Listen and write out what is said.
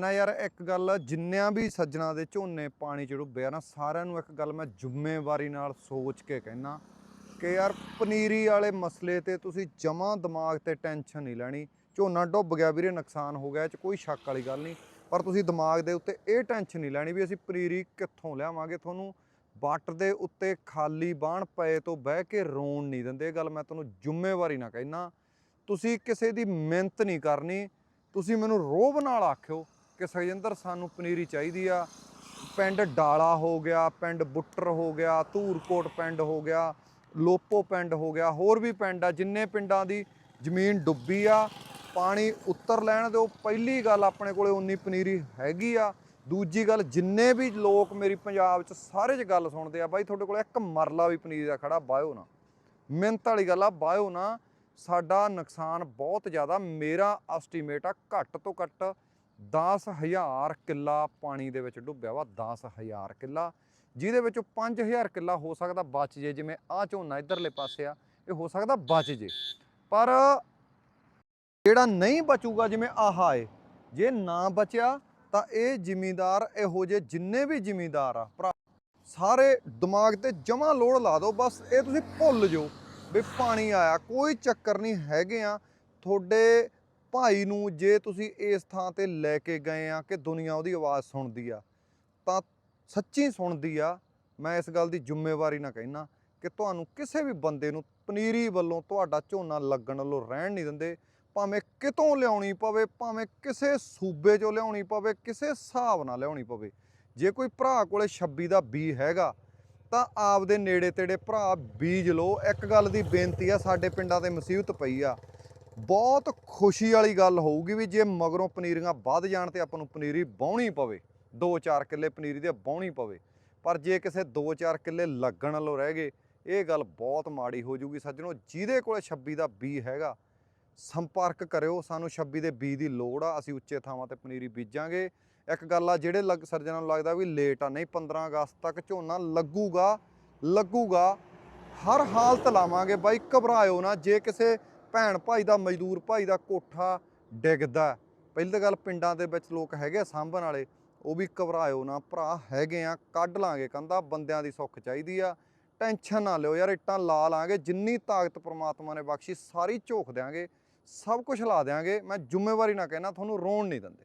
ਨਾ ਯਾਰ, ਇੱਕ ਗੱਲ ਜਿੰਨਿਆਂ ਵੀ ਸੱਜਣਾ ਦੇ ਝੋਨੇ ਪਾਣੀ ਚ ਡੁੱਬਿਆ ਨਾ, ਸਾਰਿਆਂ ਨੂੰ ਇੱਕ ਗੱਲ ਮੈਂ ਜ਼ਿੰਮੇਵਾਰੀ ਨਾਲ ਸੋਚ ਕੇ ਕਹਿਣਾ ਕਿ ਯਾਰ, ਪਨੀਰੀ ਵਾਲੇ ਮਸਲੇ ਤੇ ਤੁਸੀਂ ਜਮਾਂ ਦਿਮਾਗ ਤੇ ਟੈਨਸ਼ਨ ਨਹੀਂ ਲੈਣੀ। ਝੋਨਾ ਡੁੱਬ ਗਿਆ ਵੀਰੇ, ਨੁਕਸਾਨ ਹੋ ਗਿਆ, ਇਹ ਚ ਕੋਈ ਸ਼ੱਕ ਵਾਲੀ ਗੱਲ ਨਹੀਂ। ਪਰ ਤੁਸੀਂ ਦਿਮਾਗ ਦੇ ਉੱਤੇ ਇਹ ਟੈਨਸ਼ਨ ਨਹੀਂ ਲੈਣੀ ਵੀ ਅਸੀਂ ਪਨੀਰੀ ਕਿੱਥੋਂ ਲਿਆਵਾਂਗੇ। ਤੁਹਾਨੂੰ ਵੱਟ ਦੇ ਉੱਤੇ ਖਾਲੀ ਬਾਣ ਪਏ ਤੋਂ ਬਹਿ ਕੇ ਰੋਣ ਨਹੀਂ ਦਿੰਦੇ। ਇਹ ਗੱਲ ਮੈਂ ਤੁਹਾਨੂੰ ਜ਼ਿੰਮੇਵਾਰੀ ਨਾਲ ਕਹਿਣਾ ਤੁਸੀਂ ਕਿਸੇ ਦੀ ਮਿਹਨਤ ਨਹੀਂ ਕਰਨੀ। ਤੁਸੀਂ ਮੈਨੂੰ ਰੋਬ ਨਾਲ ਆਖਿਓ। ਕਿ ਸਜਿੰਦਰ ਸਾਨੂੰ ਪਨੀਰੀ ਚਾਹੀਦੀ ਆ। ਪਿੰਡ ਡਾਲਾ ਹੋ ਗਿਆ, ਪਿੰਡ ਬੁੱਟਰ ਹੋ ਗਿਆ, ਧੂਰਕੋਟ ਪਿੰਡ ਹੋ ਗਿਆ, ਲੋਪੋ ਪਿੰਡ ਹੋ ਗਿਆ, ਹੋਰ ਵੀ ਪਿੰਡ ਆ, ਜਿੰਨੇ ਪਿੰਡਾਂ ਦੀ ਜ਼ਮੀਨ ਡੁੱਬੀ ਆ, ਪਾਣੀ ਉੱਤਰ ਲੈਣ ਦਿਓ। ਪਹਿਲੀ ਗੱਲ ਆਪਣੇ ਕੋਲੇ ਉਨੀ ਪਨੀਰੀ ਹੈਗੀ ਆ। ਦੂਜੀ ਗੱਲ, ਜਿੰਨੇ ਵੀ ਲੋਕ ਮੇਰੀ ਪੰਜਾਬ 'ਚ ਸਾਰੇ 'ਚ ਗੱਲ ਸੁਣਦੇ ਆ, ਬਾਈ ਤੁਹਾਡੇ ਕੋਲ ਇੱਕ ਮਰਲਾ ਵੀ ਪਨੀਰੀ ਦਾ ਖੜਾ, ਬਾਇਓ ਨਾ। ਮਿਹਨਤ ਵਾਲੀ ਗੱਲ ਆ, ਬਾਇਓ ਨਾ। ਸਾਡਾ ਨੁਕਸਾਨ ਬਹੁਤ ਜ਼ਿਆਦਾ, ਮੇਰਾ ਐਸਟੀਮੇਟ ਆ, ਘੱਟ ਤੋਂ ਘੱਟ 10000 ਕਿੱਲਾ ਪਾਣੀ ਦੇ ਵਿੱਚ ਡੁੱਬਿਆ ਵਾ 10000 ਕਿੱਲਾ, ਜਿਹਦੇ ਵਿੱਚੋਂ 5000 ਕਿੱਲਾ ਹੋ ਸਕਦਾ ਬਚ ਜੇ, ਜਿਵੇਂ ਆ ਝੋਨਾ ਇਧਰਲੇ ਪਾਸੇ ਆ, ਇਹ ਹੋ ਸਕਦਾ ਬਚ ਜੇ। ਪਰ ਜਿਹੜਾ ਨਹੀਂ ਬਚੂਗਾ, ਜਿਵੇਂ ਆਹਾ ਏ ਜੇ ਨਾ ਬਚਿਆ, ਤਾਂ ਇਹ ਜ਼ਿਮੀਂਦਾਰ ਇਹੋ ਜਿਹੇ ਜਿੰਨੇ ਵੀ ਜ਼ਿਮੀਂਦਾਰ ਆ, ਭਰਾ, ਸਾਰੇ ਦਿਮਾਗ ਤੇ ਜਮਾ ਲੋੜ ਲਾ ਦਿਓ, ਬਸ ਇਹ ਤੁਸੀਂ ਭੁੱਲ ਜਾਓ ਵੀ ਪਾਣੀ ਆਇਆ, ਕੋਈ ਚੱਕਰ ਨਹੀਂ, ਹੈਗੇ ਆ, ਤੁਹਾਡੇ ਭਾਈ ਨੂੰ ਜੇ ਤੁਸੀਂ ਇਸ ਥਾਂ ਤੇ ਲੈ ਕੇ ਗਏ ਆ ਕਿ ਦੁਨੀਆ ਉਹਦੀ ਆਵਾਜ਼ ਸੁਣਦੀ ਆ, ਤਾਂ ਸੱਚੀ ਸੁਣਦੀ ਆ, ਮੈਂ ਇਸ ਗੱਲ ਦੀ ਜ਼ਿੰਮੇਵਾਰੀ ਨਾ ਕਹਿਣਾ ਕਿ ਤੁਹਾਨੂੰ ਕਿਸੇ ਵੀ ਬੰਦੇ ਨੂੰ ਪਨੀਰੀ ਵੱਲੋਂ ਤੁਹਾਡਾ ਝੋਨਾ ਲੱਗਣ ਵੱਲੋਂ ਰਹਿਣ ਨਹੀਂ ਦਿੰਦੇ, ਭਾਵੇਂ ਕਿਤੋਂ ਲਿਆਉਣੀ ਪਵੇ, ਭਾਵੇਂ ਕਿਸੇ ਸੂਬੇ 'ਚੋਂ ਲਿਆਉਣੀ ਪਵੇ, ਕਿਸੇ ਹਿਸਾਬ ਨਾਲ ਲਿਆਉਣੀ ਪਵੇ। ਜੇ ਕੋਈ ਭਰਾ ਕੋਲੇ 26 ਦਾ ਬੀ ਹੈਗਾ, ਤਾਂ ਆਪਦੇ ਨੇੜੇ ਤੇੜੇ ਭਰਾ ਬੀਜ ਲਓ। ਇੱਕ ਗੱਲ ਦੀ ਬੇਨਤੀ ਆ, ਸਾਡੇ ਪਿੰਡਾਂ ਤੇ ਮੁਸੀਬਤ ਪਈ ਆ। ਬਹੁਤ ਖੁਸ਼ੀ ਵਾਲੀ ਗੱਲ ਹੋਊਗੀ ਵੀ ਜੇ ਮਗਰੋਂ ਪਨੀਰੀਆਂ ਵੱਧ ਜਾਣ ਤੇ ਆਪਾਂ ਨੂੰ ਪਨੀਰੀ ਵਾਹੁਣੀ ਪਵੇ। 2-4 ਕਿੱਲੇ ਪਨੀਰੀ ਦੇ ਵਾਹੁਣੀ ਪਵੇ। ਪਰ ਜੇ ਕਿਸੇ 2-4 ਕਿੱਲੇ ਲੱਗਣ ਵੱਲੋਂ ਰਹਿ ਗਏ, ਇਹ ਗੱਲ ਬਹੁਤ ਮਾੜੀ ਹੋ ਜੂਗੀ ਸੱਜਣੋ, ਜਿਹਦੇ ਕੋਲੇ 26 ਦਾ ਬੀ ਹੈਗਾ, ਸੰਪਰਕ ਕਰਿਓ। ਸਾਨੂੰ 26 ਦੇ ਬੀ ਦੀ ਲੋੜ ਆ, ਅਸੀਂ ਉੱਚੇ ਥਾਵਾਂ ਤੇ ਪਨੀਰੀ ਬੀਜਾਂਗੇ। ਇੱਕ ਗੱਲ ਆ, ਜਿਹੜੇ ਲੱਗ, ਸਰਜਨਾਂ ਨੂੰ ਲੱਗਦਾ ਵੀ ਲੇਟ ਆ, ਨਹੀਂ 15 ਅਗਸਤ ਤੱਕ ਝੋਨਾ ਲੱਗੂਗਾ ਲੱਗੂਗਾ। ਹਰ ਹਾਲਤ ਲਾਵਾਂਗੇ। ਬਾਈ, ਘਬਰਾਇਓ ਨਾ। ਜੇ ਕਿਸੇ ਭੈਣ ਭਾਈ ਦਾ, ਮਜ਼ਦੂਰ ਭਾਈ ਦਾ ਕੋਠਾ ਡਿੱਗਦਾ ਪਹਿਲੀ ਤਾਂ ਗੱਲ ਪਿੰਡਾਂ ਦੇ ਵਿੱਚ ਲੋਕ ਹੈਗੇ ਆ ਸਾਂਭਣ ਵਾਲੇ, ਉਹ ਵੀ ਘਬਰਾਇਓ ਨਾ, ਭਰਾ ਹੈਗੇ ਆ, ਕੱਢ ਲਾਂਗੇ ਕੰਦਾ ਬੰਦਿਆਂ ਦੀ ਸੁੱਖ ਚਾਹੀਦੀ ਆ। ਟੈਨਸ਼ਨ ਨਾ ਲਿਓ ਯਾਰ, ਇੱਟਾਂ ਲਾ ਲਾਂਗੇ, ਜਿੰਨੀ ਤਾਕਤ ਪ੍ਰਮਾਤਮਾ ਨੇ ਬਖਸ਼ੀ, ਸਾਰੀ ਝੋਕ ਦਿਆਂਗੇ, ਸਭ ਕੁਝ ਲਾ ਦਿਆਂਗੇ। ਮੈਂ ਜ਼ਿੰਮੇਵਾਰੀ ਨਾ ਕਹਿਣਾ ਤੁਹਾਨੂੰ ਰੋਣ ਨਹੀਂ ਦਿੰਦੇ।